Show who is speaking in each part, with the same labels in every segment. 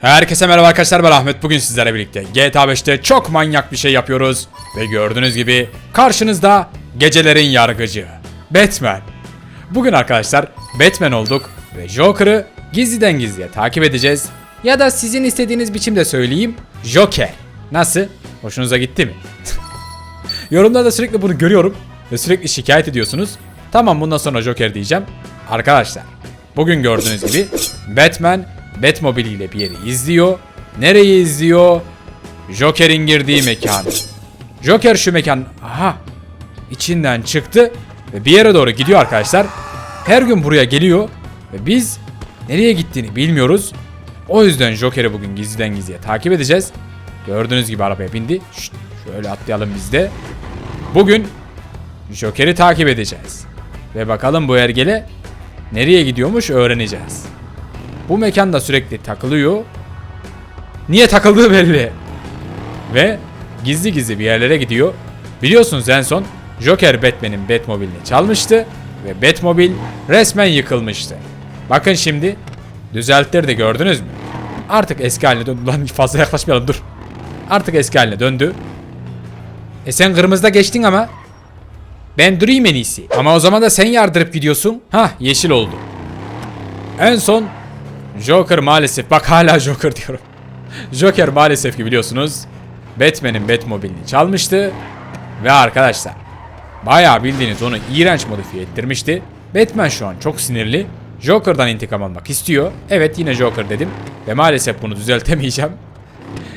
Speaker 1: Herkese merhaba arkadaşlar ben Ahmet. Bugün sizlerle birlikte GTA 5'te çok manyak bir şey yapıyoruz. Ve gördüğünüz gibi karşınızda gecelerin yargıcı Batman. Bugün arkadaşlar Batman olduk ve Joker'ı gizliden gizliye takip edeceğiz. Ya da sizin istediğiniz biçimde söyleyeyim Joker. Nasıl? Hoşunuza gitti mi? Yorumlarda sürekli bunu görüyorum ve sürekli şikayet ediyorsunuz. Tamam bundan sonra Joker diyeceğim. Arkadaşlar bugün gördüğünüz gibi Batman Batmobile ile bir yeri izliyor. Nereyi izliyor? Joker'in girdiği mekanı. Joker şu mekan... Aha! içinden çıktı ve bir yere doğru gidiyor arkadaşlar. Her gün buraya geliyor ve biz nereye gittiğini bilmiyoruz. O yüzden Joker'i bugün gizliden gizliye takip edeceğiz. Gördüğünüz gibi arabaya bindi. Şşt, şöyle atlayalım biz de. Bugün Joker'i takip edeceğiz. Ve bakalım bu ergele nereye gidiyormuş öğreneceğiz. Bu mekanda sürekli takılıyor. Niye takıldığı belli. Ve gizli gizli bir yerlere gidiyor. Biliyorsunuz en son Joker Batman'in Batmobile'ini çalmıştı ve Batmobile resmen yıkılmıştı. Bakın şimdi düzeltleri de gördünüz mü? Artık eski haline döndü. Lan fazla yaklaşmayalım dur. Artık eski haline döndü. E sen kırmızıda geçtin ama. Ben durayım en iyisi. Ama o zaman da sen yardırıp gidiyorsun. Hah yeşil oldu. En son Joker maalesef bak hala Joker diyorum. Joker maalesef ki biliyorsunuz Batman'in Batmobile'ini çalmıştı ve arkadaşlar bayağı bildiğiniz onu iğrenç modifiye ettirmişti. Batman şu an çok sinirli. Joker'dan intikam almak istiyor. Evet yine Joker dedim ve maalesef bunu düzeltemeyeceğim.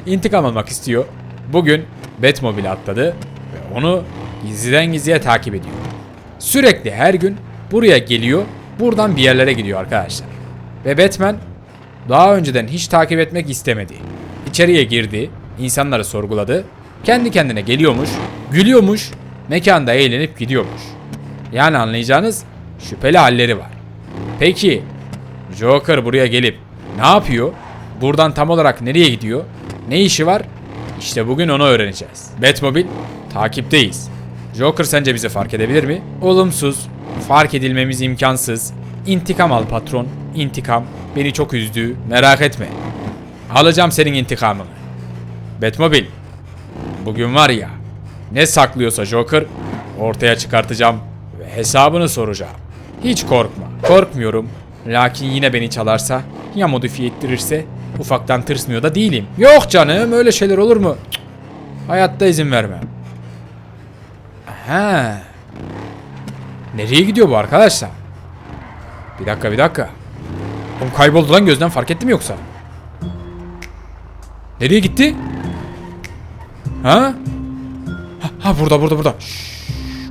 Speaker 1: İntikam almak istiyor. Bugün Batmobile atladı ve onu gizliden gizliye takip ediyor. Sürekli her gün buraya geliyor, buradan bir yerlere gidiyor arkadaşlar. Ve Batman daha önceden hiç takip etmek istemedi. İçeriye girdi, insanları sorguladı, kendi kendine geliyormuş, gülüyormuş, mekanda eğlenip gidiyormuş. Yani anlayacağınız şüpheli halleri var. Peki Joker buraya gelip ne yapıyor? Buradan tam olarak nereye gidiyor? Ne işi var? İşte bugün onu öğreneceğiz. Batmobile takipteyiz. Joker sence bizi fark edebilir mi? Olumsuz. Fark edilmemiz imkansız. İntikam al patron. İntikam. Beni çok üzdü. Merak etme. Alacağım senin intikamını. Batmobile. Bugün var ya. Ne saklıyorsa Joker ortaya çıkartacağım ve hesabını soracağım. Hiç korkma. Korkmuyorum. Lakin yine beni çalarsa ya modifiye ettirirse ufaktan tırsmıyor da değilim. Yok canım öyle şeyler olur mu? Hayatta izin vermem. Ha. Nereye gidiyor bu arkadaşlar? Bir dakika bir dakika. Oğlum kayboldu lan gözden fark ettim yoksa? Nereye gitti? Ha? Ha, ha burada burada burada. Şşş,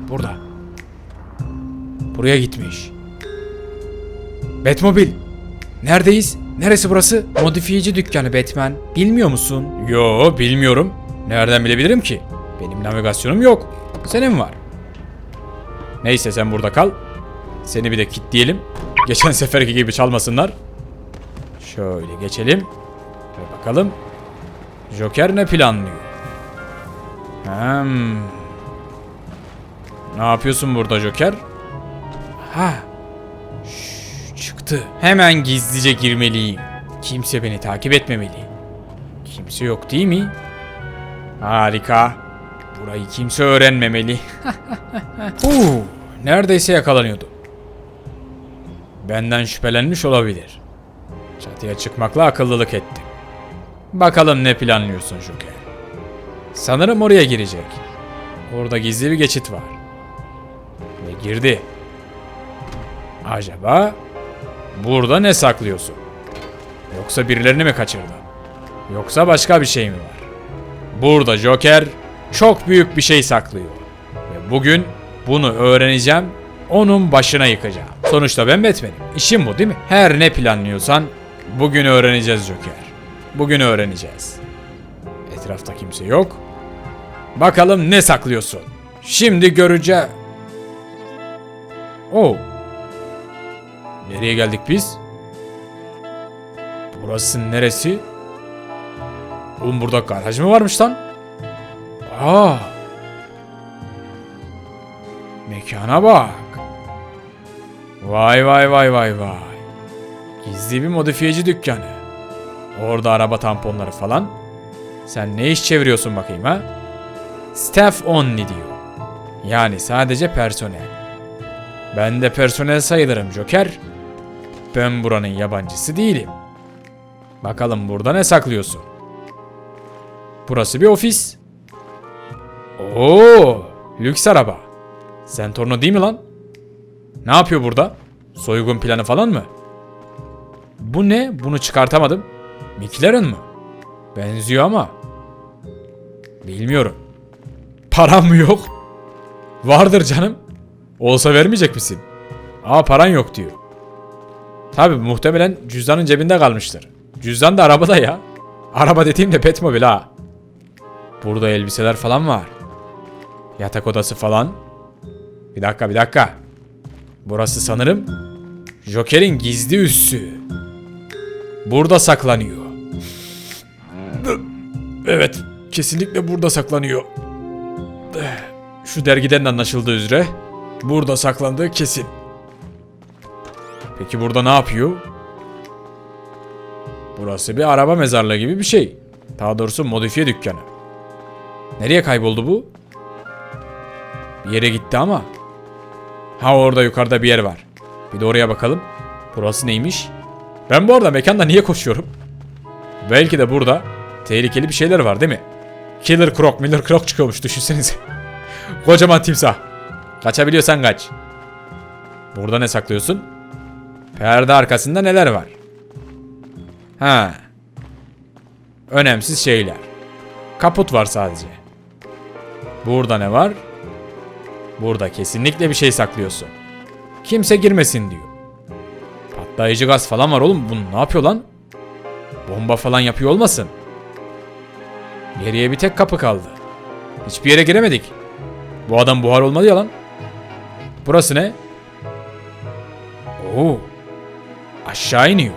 Speaker 1: burada. Buraya gitmiş. Batmobil. Neredeyiz? Neresi burası? Modifiyeci dükkanı Batman. Bilmiyor musun? Yo bilmiyorum. Nereden bilebilirim ki? Benim navigasyonum yok. Senin var. Neyse sen burada kal. Seni bir de kilitleyelim. Geçen seferki gibi çalmasınlar. Şöyle geçelim. Ve bakalım. Joker ne planlıyor? Hmm. Ne yapıyorsun burada Joker? Ha. Şş, çıktı. Hemen gizlice girmeliyim. Kimse beni takip etmemeli. Kimse yok değil mi? Harika. Burayı kimse öğrenmemeli. Huu, neredeyse yakalanıyordu. Benden şüphelenmiş olabilir. Çatıya çıkmakla akıllılık ettim. Bakalım ne planlıyorsun Joker. Sanırım oraya girecek. Orada gizli bir geçit var. Ve girdi. Acaba burada ne saklıyorsun? Yoksa birilerini mi kaçırdın? Yoksa başka bir şey mi var? Burada Joker çok büyük bir şey saklıyor. Ve bugün bunu öğreneceğim, onun başına yıkacağım. Sonuçta ben Batman'im. İşim bu değil mi? Her ne planlıyorsan bugün öğreneceğiz Joker. Bugün öğreneceğiz. Etrafta kimse yok. Bakalım ne saklıyorsun. Şimdi göreceğiz. Oh. Nereye geldik biz? Burası neresi? Oğlum burada garaj mı varmış lan? Aa. Mekana bak. Vay vay vay vay vay. Gizli bir modifiyeci dükkanı. Orada araba tamponları falan. Sen ne iş çeviriyorsun bakayım ha? Staff only diyor. Yani sadece personel. Ben de personel sayılırım Joker. Ben buranın yabancısı değilim. Bakalım burada ne saklıyorsun? Burası bir ofis. Oo, lüks araba. Zentorno değil mi lan? Ne yapıyor burada? Soygun planı falan mı? Bu ne? Bunu çıkartamadım. McLaren mı? Benziyor ama. Bilmiyorum. Param mı yok? Vardır canım. Olsa vermeyecek misin? Aa paran yok diyor. Tabi muhtemelen cüzdanın cebinde kalmıştır. Cüzdan da arabada ya. Araba dediğim de Batmobile ha. Burada elbiseler falan var. Yatak odası falan. Bir dakika bir dakika. Burası sanırım Joker'in gizli üssü. Burada saklanıyor. Evet, kesinlikle burada saklanıyor. Şu dergiden de anlaşıldığı üzere burada saklandığı kesin. Peki burada ne yapıyor? Burası bir araba mezarlığı gibi bir şey. Daha doğrusu modifiye dükkanı. Nereye kayboldu bu? Bir yere gitti ama. Ha orada yukarıda bir yer var. Bir de oraya bakalım. Burası neymiş? Ben bu arada mekanda niye koşuyorum? Belki de burada tehlikeli bir şeyler var değil mi? Killer Croc, Miller Croc çıkıyormuş düşünsenize. Kocaman timsah. Kaçabiliyorsan kaç. Burada ne saklıyorsun? Perde arkasında neler var? Ha. Önemsiz şeyler. Kaput var sadece. Burada ne var? Burada kesinlikle bir şey saklıyorsun. Kimse girmesin diyor. Patlayıcı gaz falan var oğlum. Bu ne yapıyor lan? Bomba falan yapıyor olmasın? Geriye bir tek kapı kaldı. Hiçbir yere giremedik. Bu adam buhar olmadı ya lan. Burası ne? Oo. Aşağı iniyor.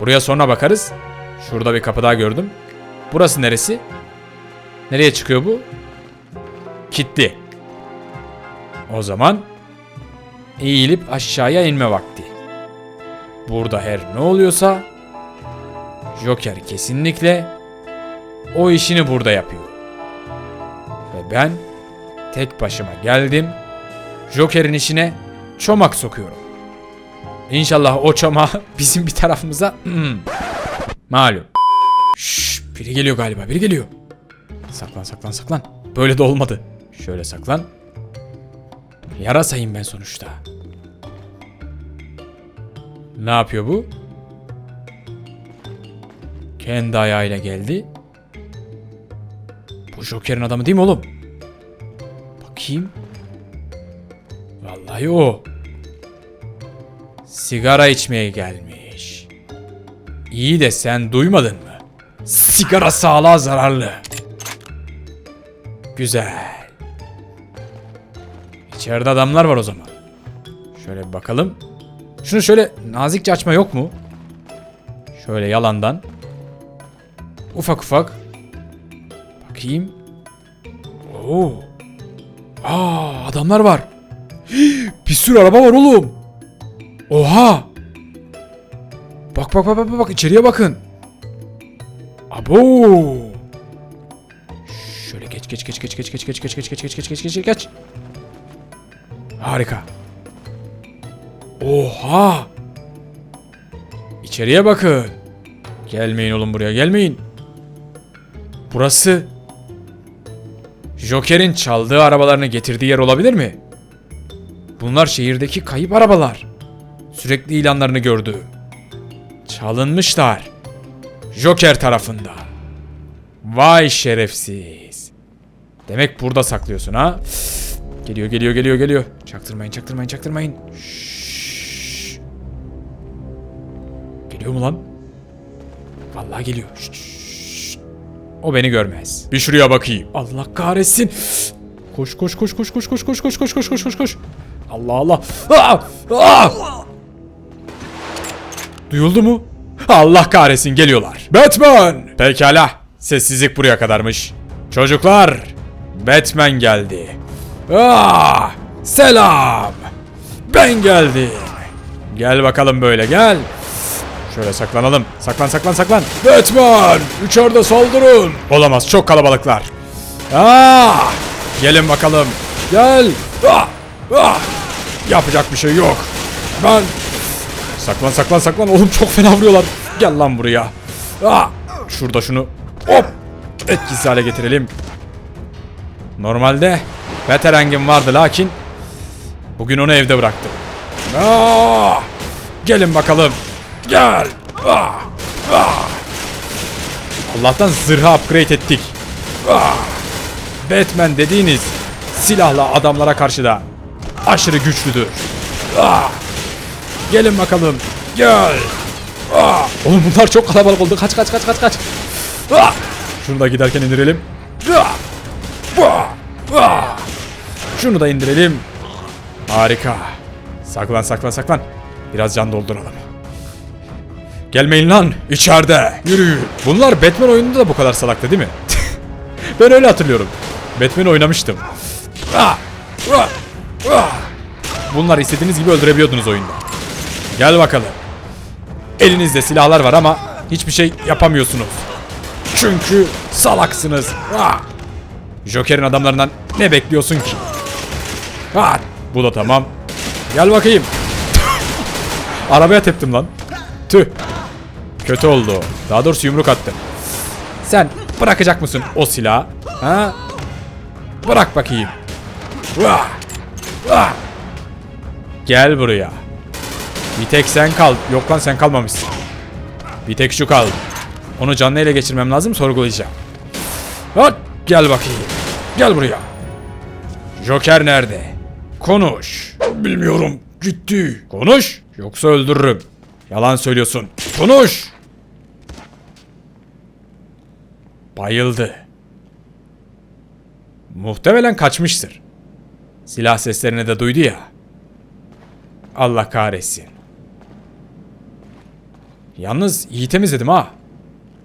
Speaker 1: Buraya sonra bakarız. Şurada bir kapı daha gördüm. Burası neresi? Nereye çıkıyor bu? Kitli. O zaman eğilip aşağıya inme vakti. Burada her ne oluyorsa Joker kesinlikle o işini burada yapıyor. Ve ben tek başıma geldim. Joker'in işine çomak sokuyorum. İnşallah o çomağı bizim bir tarafımıza malum. Şşş, biri geliyor galiba, biri geliyor. Saklan, saklan, saklan. Böyle de olmadı. Şöyle saklan. Yarasayım ben sonuçta. Ne yapıyor bu? Kendi ayağıyla geldi. Bu Joker'in adamı değil mi oğlum? Bakayım. Vallahi o. Sigara içmeye gelmiş. İyi de sen duymadın mı? Sigara sağlığa zararlı. Güzel. İçeride adamlar var o zaman. Şöyle bir bakalım. Şunu şöyle nazikçe açma yok mu? Şöyle yalandan. Ufak ufak. Bakayım. Oo. Aa adamlar var. Bir sürü araba var oğlum. Oha. Bak bak bak bak bak içeriye bakın. Abo. Şöyle geç geç geç geç geç geç geç geç geç geç geç geç geç geç geç. Harika. Oha. İçeriye bakın. Gelmeyin oğlum buraya gelmeyin. Burası Joker'in çaldığı arabalarını getirdiği yer olabilir mi? Bunlar şehirdeki kayıp arabalar. Sürekli ilanlarını gördüm. Çalınmışlar. Joker tarafında. Vay şerefsiz. Demek burada saklıyorsun ha? Geliyor geliyor geliyor geliyor. Çaktırmayın çaktırmayın çaktırmayın. Şşş. Geliyor mu lan? Vallahi geliyor. Şşş. O beni görmez. Bir şuraya bakayım. Allah kahretsin. Koş koş koş koş koş koş koş koş koş koş koş koş koş. Allah Allah. Aa! Aa! Duyuldu mu? Allah kahretsin geliyorlar. Batman! Pekala. Sessizlik buraya kadarmış. Çocuklar, Batman geldi. Ah! Selam. Ben geldim. Gel bakalım böyle gel. Şöyle saklanalım. Saklan saklan saklan. Batman! İçeride saldırın. Olamaz çok kalabalıklar. Aa! Gelin bakalım. Gel. Ah! Ah! Yapacak bir şey yok. Ben... Saklan saklan saklan. Oğlum çok fena vuruyorlar. Gel lan buraya. Ah! Şurada şunu hop etkisiz hale getirelim. Normalde veterangim vardı lakin bugün onu evde bıraktım. Aa! Gelin bakalım. Gel. Ah! Ah! Allah'tan zırhı upgrade ettik. Ah! Batman dediğiniz silahlı adamlara karşı da aşırı güçlüdür. Ah! Gelin bakalım. Gel. Ah! Oğlum bunlar çok kalabalık oldu. Kaç kaç kaç kaç kaç. Ah! Şunu da giderken indirelim. Ah! Ah! Ah! Şunu da indirelim. Harika. Saklan saklan saklan. Biraz can dolduralım. Gelmeyin lan içeride. Yürüyün. Bunlar Batman oyununda da bu kadar salaktı değil mi? ben öyle hatırlıyorum. Batman oynamıştım. Ah! Bunlar istediğiniz gibi öldürebiliyordunuz oyunda. Gel bakalım. Elinizde silahlar var ama hiçbir şey yapamıyorsunuz. Çünkü salaksınız. Ah! Joker'in adamlarından ne bekliyorsun ki? Ha, bu da tamam. Gel bakayım. Arabaya teptim lan. Tüh. Kötü oldu. Daha doğrusu yumruk attım. Sen bırakacak mısın o silahı? Ha? Bırak bakayım. Gel buraya. Bir tek sen kal. Yok lan sen kalmamışsın. Bir tek şu kaldı. Onu canlı ele geçirmem lazım sorgulayacağım. Hadi gel bakayım. Gel buraya. Joker nerede? Konuş. Bilmiyorum. Gitti. Konuş. Yoksa öldürürüm. Yalan söylüyorsun. Konuş. Bayıldı. Muhtemelen kaçmıştır. Silah seslerini de duydu ya. Allah kahretsin. Yalnız iyi temizledim ha.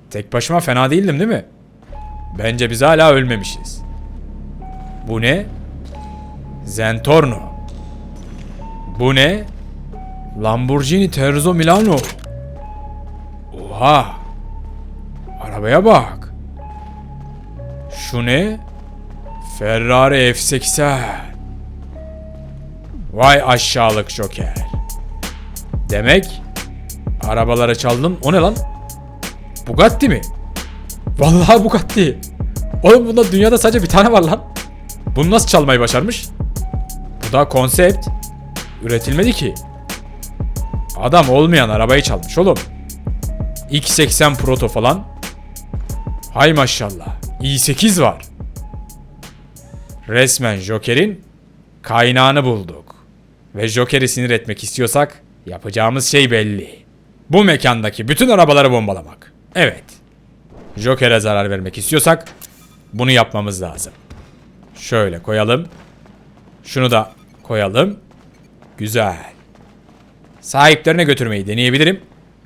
Speaker 1: Tek başıma fena değildim değil mi? Bence biz hala ölmemişiz. Bu ne? Zentorno. Bu ne? Lamborghini Terzo Milano. Oha. Arabaya bak. Şu ne? Ferrari F80. Vay aşağılık Joker. Demek arabaları çaldın. O ne lan? Bugatti mi? Vallahi Bugatti. Oğlum bunda dünyada sadece bir tane var lan. Bunu nasıl çalmayı başarmış? Bu da konsept. Üretilmedi ki. Adam olmayan arabayı çalmış oğlum. X80 Proto falan. Hay maşallah. i8 var. Resmen Joker'in kaynağını bulduk. Ve Joker'i sinir etmek istiyorsak yapacağımız şey belli. Bu mekandaki bütün arabaları bombalamak. Evet. Joker'e zarar vermek istiyorsak bunu yapmamız lazım. Şöyle koyalım. Şunu da koyalım. Güzel. Sahiplerine götürmeyi deneyebilirim.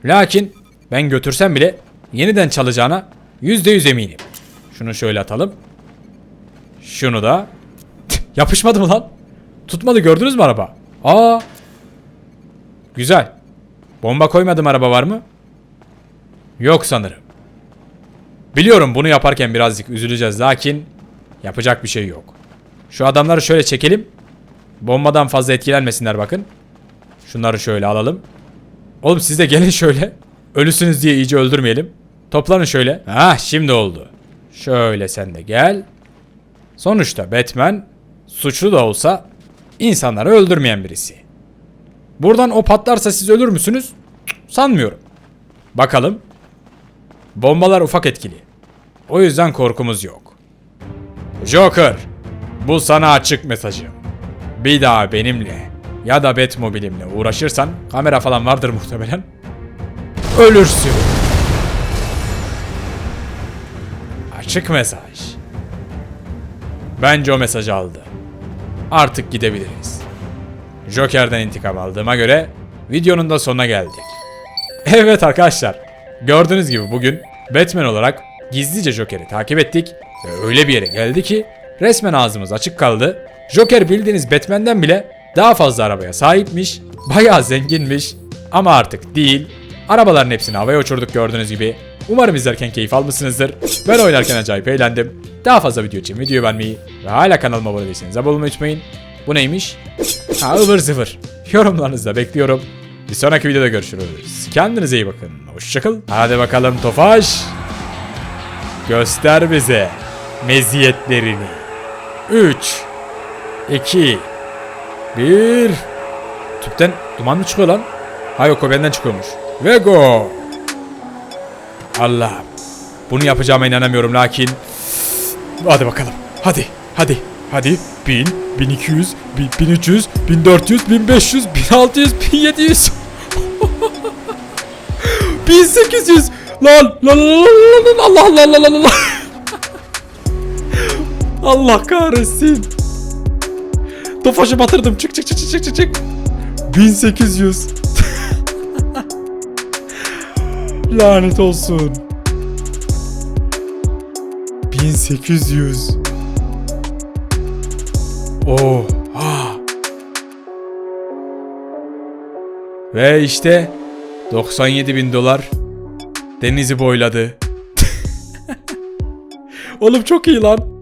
Speaker 1: Lakin ben götürsem bile yeniden çalacağına %100 eminim. Şunu şöyle atalım. Şunu da. Yapışmadı mı lan? Tutmadı gördünüz mü araba? Aa. Güzel. Bomba koymadım araba var mı? Yok sanırım. Biliyorum bunu yaparken birazcık üzüleceğiz lakin yapacak bir şey yok. Şu adamları şöyle çekelim. Bombadan fazla etkilenmesinler bakın. Şunları şöyle alalım. Oğlum siz de gelin şöyle. Ölüsünüz diye iyice öldürmeyelim. Toplanın şöyle. Ha şimdi oldu. Şöyle sen de gel. Sonuçta Batman suçlu da olsa insanları öldürmeyen birisi. Buradan o patlarsa siz ölür müsünüz? Sanmıyorum. Bakalım. Bombalar ufak etkili. O yüzden korkumuz yok. Joker, bu sana açık mesajım. Bir daha benimle ya da Batmobile'imle uğraşırsan, kamera falan vardır muhtemelen. Ölürsün. Açık mesaj. Bence o mesajı aldı. Artık gidebiliriz. Joker'den intikam aldığıma göre videonun da sonuna geldik. Evet arkadaşlar. Gördüğünüz gibi bugün Batman olarak gizlice Joker'i takip ettik ve öyle bir yere geldi ki resmen ağzımız açık kaldı. Joker bildiğiniz Batman'den bile daha fazla arabaya sahipmiş, bayağı zenginmiş ama artık değil. Arabaların hepsini havaya uçurduk gördüğünüz gibi. Umarım izlerken keyif almışsınızdır. Ben oynarken acayip eğlendim. Daha fazla video için videoyu beğenmeyi ve hala kanalıma abone değilseniz abone olmayı unutmayın. Bu neymiş? Ha ıvır zıvır. Yorumlarınızı da bekliyorum. Bir sonraki videoda görüşürüz. Kendinize iyi bakın. Hoşçakalın. Hadi bakalım Tofaş. Göster bize meziyetlerini. 3 2 1 Tüpten duman mı çıkıyor lan? Ha yok o benden çıkıyormuş. Ve go. Allah'ım. Bunu yapacağıma inanamıyorum lakin. Hadi bakalım. Hadi. Hadi. Hadi. 1000, 1200, 1300, 1400, 1500, 1600, 1700. 1800. Lan lan lan lan lan Allah Allah Allah Allah Allah. Allah kahretsin. Tofaşı batırdım. Çık çık çık çık çık çık çık. 1800. Lanet olsun. 1800. Oha. Ve işte 97 bin dolar denizi boyladı. Oğlum çok iyi lan.